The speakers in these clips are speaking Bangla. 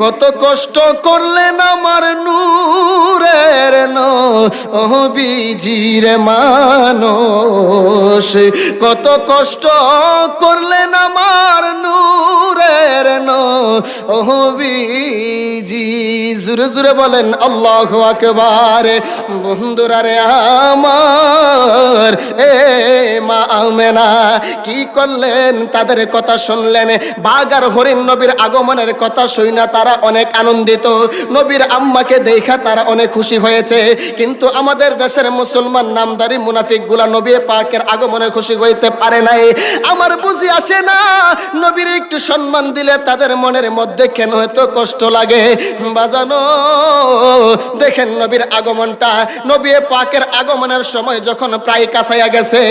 কত কষ্ট করলেন আমার নূরের নবীজির মানস কত কষ্ট করলেন আমার নূরের নবীজি জুরে জুরে বলেন, আল্লাহ আকবার, বন্ধুরা রে আমার, এ মা আমেনা, কি করলেন? তাদের কথা শুনলেন। বাগার হরিণ নবীর আগমনের কথা শুই তারা অনেক আনন্দিত। নবীর আম্মাকে দেখা তারা অনেক খুশি হয়েছে। কিন্তু আমাদের দেশের মুসলমান নামদারি মুনাফিকগুলা নবী পাকের আগমনে খুশি হইতে পারে নাই। আমার বুঝি আসে না, নবীর একটু সম্মান দিলে তাদের মনের মধ্যে কেন এত কষ্ট লাগে? বাজানো, দেখেন নবীর আগমনটা। নবী পাকের আগমনের সময় যখন প্রায় কাছাইয়া গেছে,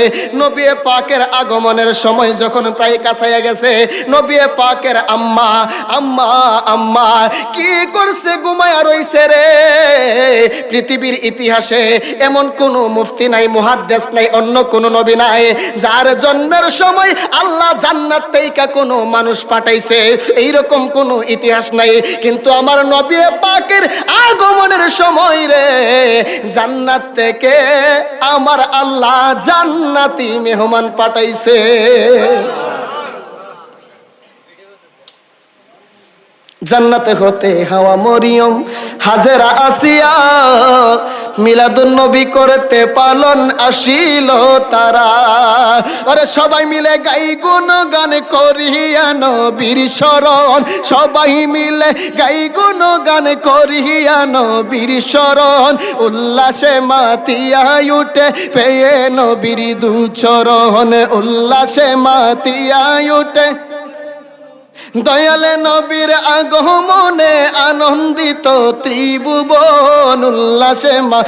নবী পাকের আগমনের সময় যখন প্রায় কাছাইয়া গেছে, নবী পাকের আম্মা আম্মা আম্মা, কি করছে ঘুমায়া রইছে রে? পৃথিবীর ইতিহাসে এমন কোন মুফতি নাই, মুহাদ্দেস নাই, অন্য কোন নবী নাই, যার জন্মের সময় আল্লাহ জান্নাত থেকে কোনো মানুষ পাঠাইছে। এইরকম কোনো ইতিহাস নাই। কিন্তু আমার নবী পাকের আগমনের সময় রে, জান্নাত থেকে আমার আল্লাহ জান্নাতি মেহমান পাঠাইছে। জান্নাতে হতে হাওয়া মরিয়ম। হাজেরা আসিয়া মিলাদুন নবী করতে পালন আসিল তারা। আরে সবাই মিলে গাই গুণ গান করিয়া নবীর শরণ। সবাই মিলে গাই গুণ গান করিয়া নবীর শরণ। উল্লাসে মাতিয়া উঠে পেয়ে নবীর দুচরণ উল্লাসে মাতিয়া উঠে দয়ালে নবীর আগমনে আনন্দিত ত্রিভুবন উল্লাসে মা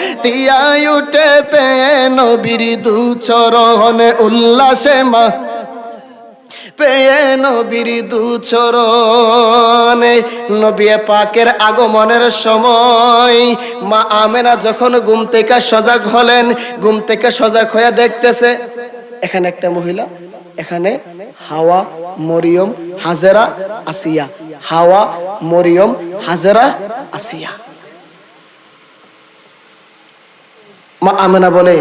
উঠে পেয়ে নবীর দুচরণ উল্লাসে মা পেয়ে নবীর দুচরণ। নবী পাকের আগমনের সময় মা আমেনা যখন ঘুম থেকে সজাগ হলেন, ঘুম থেকে সজাগ হয়ে দেখতেছে, এখানে একটা মহিলা এখানে হাওয়া, মরিয়ম, হাজেরা, আসিয়া। হাওয়া, মরিয়ম, হাজেরা, আসিয়া। মা আমেনা বলে,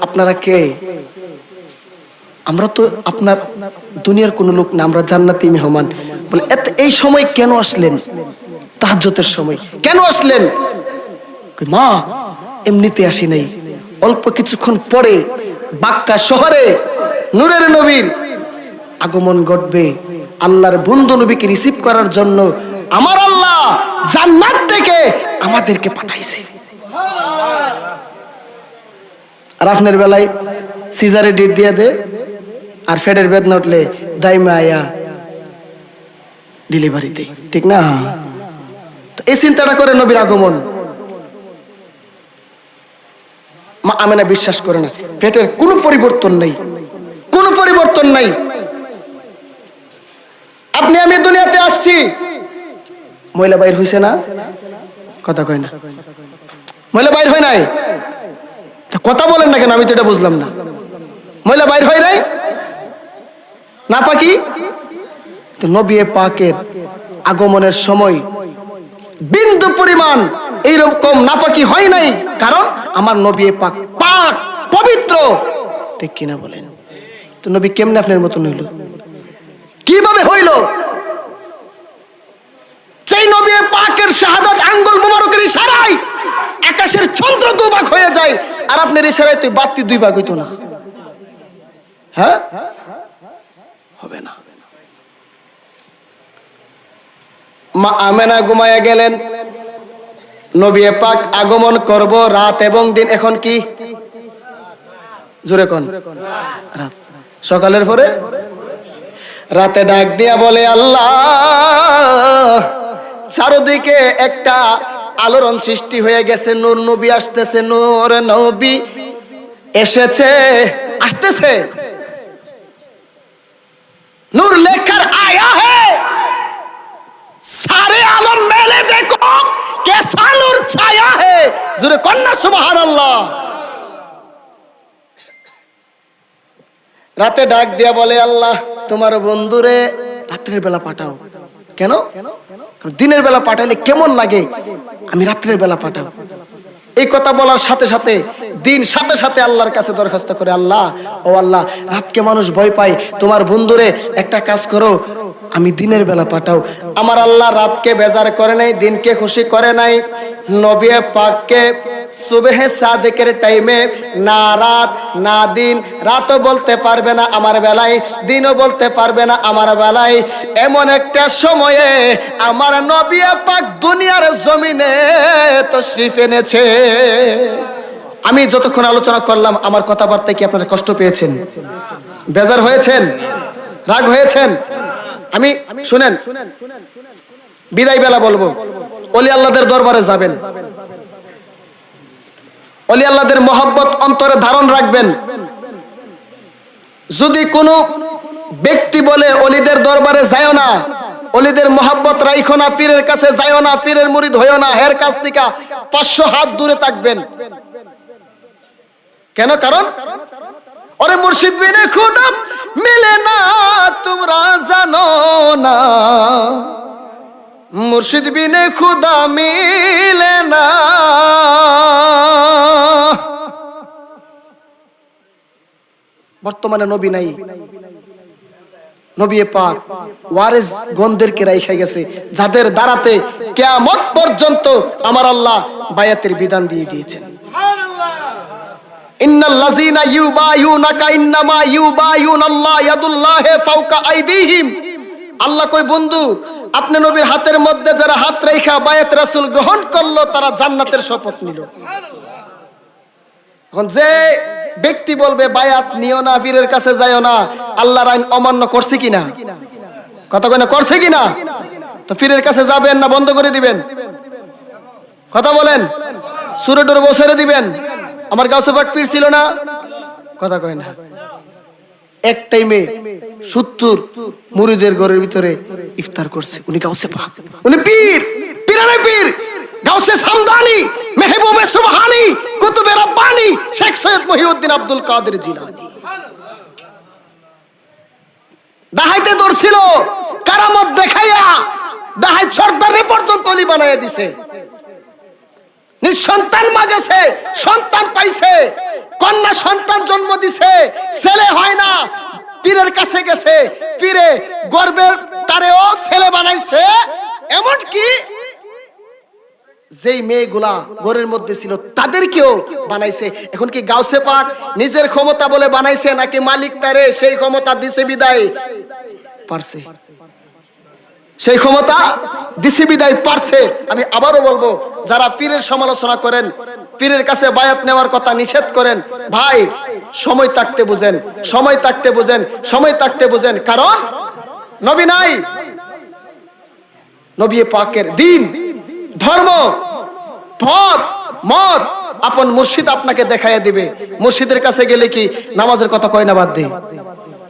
আপনারা কে? আমরা তো আপনার দুনিয়ার কোনো লোক না, আমরা জান্নাতি মেহমান। বলে, এত, এই সময় কেন আসলেন? তাহাজ্জতের সময়। কেন আসলেন? মা, এমনিতে আসি নাই। অল্প কিছুক্ষণ পরে বাক্কা শহরে, নূরের নবীর আগমন ঘটবে। আল্লাহর বন্ধু নবীকে রিসিভ করার জন্য আমার আল্লাহ জান্নাত থেকে আমাদেরকে পাঠাইছে। আর আপনার বেলায় সিজারে ডেট দিয়ে দে, আর ফেডের বেদনা উঠলে দাইমা আয়া ডেলিভারিতে ঠিক না? তো এই চিন্তাটা করে নবীর আগমন। মা আমেনা বিশ্বাস করে না পেটের কোনো পরিবর্তন নেই। কোনো পরিবর্তন নাই। আপনি, আমি দুনিয়াতে আসছি। মহিলা বাইর হইছে না? কথা কয় না। মহিলা বাইর হয় নাই? কথা বলেন না কেন? আমি তো এটা বুঝলাম না। মহিলা বাইর হয় নাই? না পাকি তো পাকের আগমনের সময় বিন্দু পরিমাণ এইরকম নাপাকি হয় নাই। কারণ আমার নবী পাক পাক পবিত্র। ঠিক কিনা বলেন? তো নবী কেমনে আপনার মতন হইল? কীভাবে হইল? সেই নবী পাকের শাহাদাত আঙ্গুল মুবারকের ইশারায় আকাশের চন্দ্র দুভাগ হয়ে যায়, আর আপনার ইশারায় তুই বাতি দুই ভাগ হইতো না। হ্যাঁ? হবে না। মা আমেনা ঘুমায়া গেলেন। নবী পাক আগমন করব রাত এবং দিন। এখন কি? জোরে কোন। রাত। সকালের পরে? রাতে ডাক দিয়া বলে, আল্লাহ, চারোদিকে একটা আলোড়ন সৃষ্টি হয়ে গেছে। নূর নবী আসতেছে, নূর নবী এসেছে, আসতেছে। নূর লেখার আয়া হে। সারে আলম মেলে দেখো কে সালুর ছায়া হে। জুরে কন্যা সুবহানাল্লাহ। রাতে ডাক দিয়া বলে, আল্লাহ তোমার বন্ধুরে রাত্রের বেলা পাঠাও। কেন? দিনের বেলা পাঠালে কেমন লাগে? আমি রাত্রের বেলা পাঠাও। এই কথা বলার সাথে সাথে, দিন সাথে সাথে আল্লাহর কাছে দরখাস্ত করে, আল্লাহ, ও আল্লাহ, রাতকে মানুষ ভয় পায়। তোমার বন্ধুরে একটা কাজ করো, আমি দিনের বেলা পাঠাও। আমার আল্লাহ রাতকে বেজার করে নাই, দিনকে খুশি করে নাই। নবী পাককে সুবেহে সাদেকের টাইমে না রাত, না দিন, রাতও বলতে পারবে না আমার বেলায়, দিনও বলতে পারবে না আমার বেলায়। এমন একটা সময়ে আমার নবিয়া পাক দুনিয়ার জমিনে তো তশরিফ এনেছে। আমি যতক্ষণ আলোচনা করলাম, আমার কথাবার্তায় কি আপনারা কষ্ট পেয়েছেন? বেজার হয়েছেন? রাগ হয়েছেন? আমি, শুনেন, বিদায় বেলা বলব। অলি আল্লাহদের দরবারে যাবেন। অলি আল্লাহদের মহব্বত অন্তরে ধারণ রাখবেন। যদি কোনো ব্যক্তি বলে, অলিদের দরবারে যায় না, অলিদের মহাব্বত রাইখো না, পীরের কাছে যায়ও না, পীরের মুরিদ হইও না, হের কাছ থেকে পাঁচশো হাত দূরে থাকবেন। কেন? কারণ, ওরে মুর্শিদ বিনে খুদা মিলে না, তোমরা জানো না। মুর্শিদ বিনে খুদা মিলে না। বর্তমানে নবী নাই। নবী পাক ওয়ারেস গন্ধেরকে রাইখা গেছে, যাদের দ্বারাতে কেয়ামত পর্যন্ত আমার আল্লাহ বায়াতের বিধান দিয়ে দিয়েছেন। আল্লাহ কই বন্ধু, আপনি নবীর হাতের মধ্যে যারা হাত গ্রহণ করল, তারা জান্নাতের শপথ নিল। এখন যে ব্যক্তি বলবে, বায়াত নিও না পীরের কাছে যাইও না, আল্লাহর আইন অমান্য করছে কিনা? কথা কয় না করছে কিনা? তো পীরের কাছে যাবেন না, বন্ধ করে দিবেন। কথা বলেন, সুরে টুরে বসে দিবেন। আমার গাছে পাক পীর ছিল না? কথা কয় না। এক টাইমে সত্তর মুরিদের ঘরের ভিতরে ইফতার করছে। উনি গাউসে পাক। উনি পীর পীরানে পীর। গাউসে সামদানি মেহবুবে সুবহানি, কুতুবে রাব্বানি, শেখ সৈয়দ মহিউদ্দিন আব্দুল কাদের জিলানী। ডাহাইতে ধরছিল, কারামত দেখাইয়া ডাহাই সর্দারে পর্যন্ত অলি বানাইয়া দিছে। নিঃসন্তান মা গেছে সন্তান পাইছে, কন্যা সন্তান জন্ম দিছে, ছেলে হয় না, পীরের কাছে গেছে, পীরে গর্বের তারেও ছেলে বানাইছে এমন কি যেই মেয়েগুলা ঘরের মধ্যে ছিল, তাদেরকেও বানাইছে। এখন কি গাউসে পাক নিজের ক্ষমতা বলে বানাইছে, নাকি মালিক তারে সেই ক্ষমতা দিছে বিদায়? পারছে। সেই ক্ষমতা দিছে বিদায়, পারছে। আমি আবারও বলব, যারা পীরের সমালোচনা করেন, পীরের কাছে বায়াত নেওয়ার কথা নিষেধ করেন, ভাই, সময় থাকতে বুঝেন, সময় থাকতে বুঝেন, সময় থাকতে বুঝেন। কারণ নবী নাই। নবী পাকের দিন। ধর্ম, পথ, মত আপন মুর্শিদ আপনাকে দেখাইয়া দিবে। মুর্শিদের কাছে গেলে কি নামাজের কথা কয় না বাদ দে?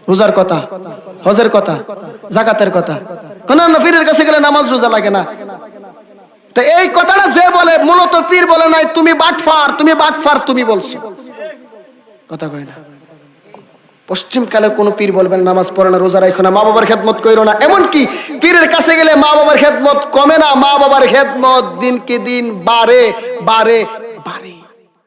রোজার কথা, হজের কথা, জাকাতের কথা। কোন পীরের কাছে গেলে নামাজ রোজা লাগে না। তো এই কথাটা যে বলে, মূলত পীর বলে নাই, তুমি বাটফার তুমি বাটফার, তুমি বলছো। কথা কয় না। পশ্চিমকালে কোনো পীর বলবেন, নামাজ পড়ে না, রোজা রাখো না, মা বাবার খেদমত করো না। এমনকি পীরের কাছে গেলে মা বাবার খেদমত কমে না, মা বাবার খেদমত দিনকে দিন বাড়ে বাড়ে বাড়ে।